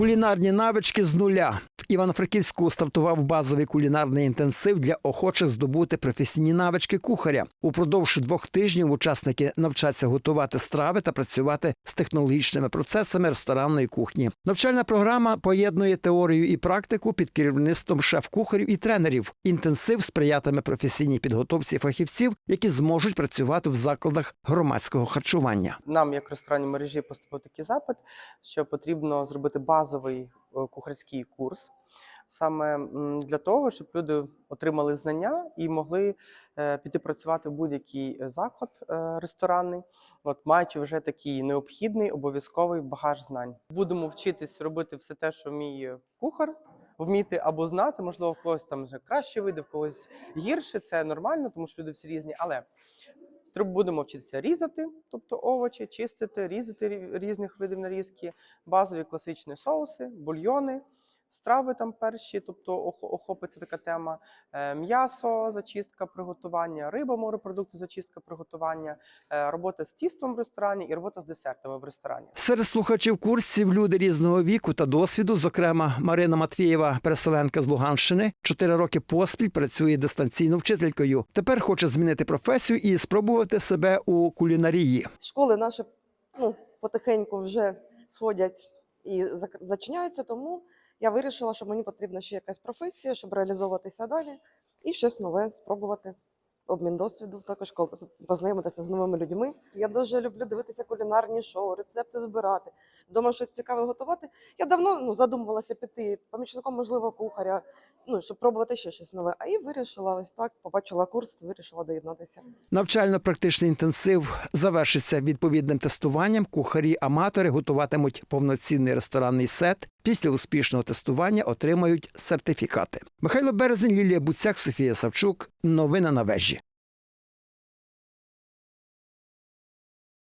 Кулінарні навички з нуля. Івано-Франківську стартував базовий кулінарний інтенсив для охочих здобути професійні навички кухаря. Упродовж двох тижнів учасники навчаться готувати страви та працювати з технологічними процесами ресторанної кухні. Навчальна програма поєднує теорію і практику під керівництвом шеф-кухарів і тренерів. Інтенсив сприятиме професійній підготовці фахівців, які зможуть працювати в закладах громадського харчування. Нам, як ресторанній мережі, поступив такий запит, що потрібно зробити базовий кухарський курс. Саме для того, щоб люди отримали знання і могли е, піти працювати в будь-який е, заклад е, ресторанний, от маючи вже такий необхідний обов'язковий багаж знань. Будемо вчитись робити все те, що вміє кухар, вміти або знати. Можливо, в когось там вже краще вийде, в когось гірше. Це нормально, тому що люди всі різні. Але будемо вчитися різати, тобто овочі, чистити, різати різних видів нарізки, базові класичні соуси, бульйони, страви там перші, тобто ох- охопиться така тема, е, м'ясо, зачистка, приготування, риба, морепродукти, зачистка, приготування, е, робота з тістом в ресторані і робота з десертами в ресторані. Серед слухачів курсів люди різного віку та досвіду, зокрема Марина Матвієва, переселенка з Луганщини, чотири роки поспіль працює дистанційно вчителькою. Тепер хоче змінити професію і спробувати себе у кулінарії. школи наші ну, потихеньку вже сходять і зачиняються, тому я вирішила, що мені потрібна ще якась професія, щоб реалізовуватися далі і щось нове спробувати. Обмін досвіду, також познайомитися з новими людьми. Я дуже люблю дивитися кулінарні шоу, рецепти збирати. Дома щось цікаве готувати. Я давно ну, задумувалася піти помічником, можливо, кухаря, ну, щоб пробувати ще щось нове. А і вирішила ось так, побачила курс, вирішила доєднатися. Навчально-практичний інтенсив завершиться відповідним тестуванням. Кухарі-аматори готуватимуть повноцінний ресторанний сет. Після успішного тестування отримають сертифікати. Михайло Березень, Лілія Буцяк, Софія Савчук. Новини на вежі.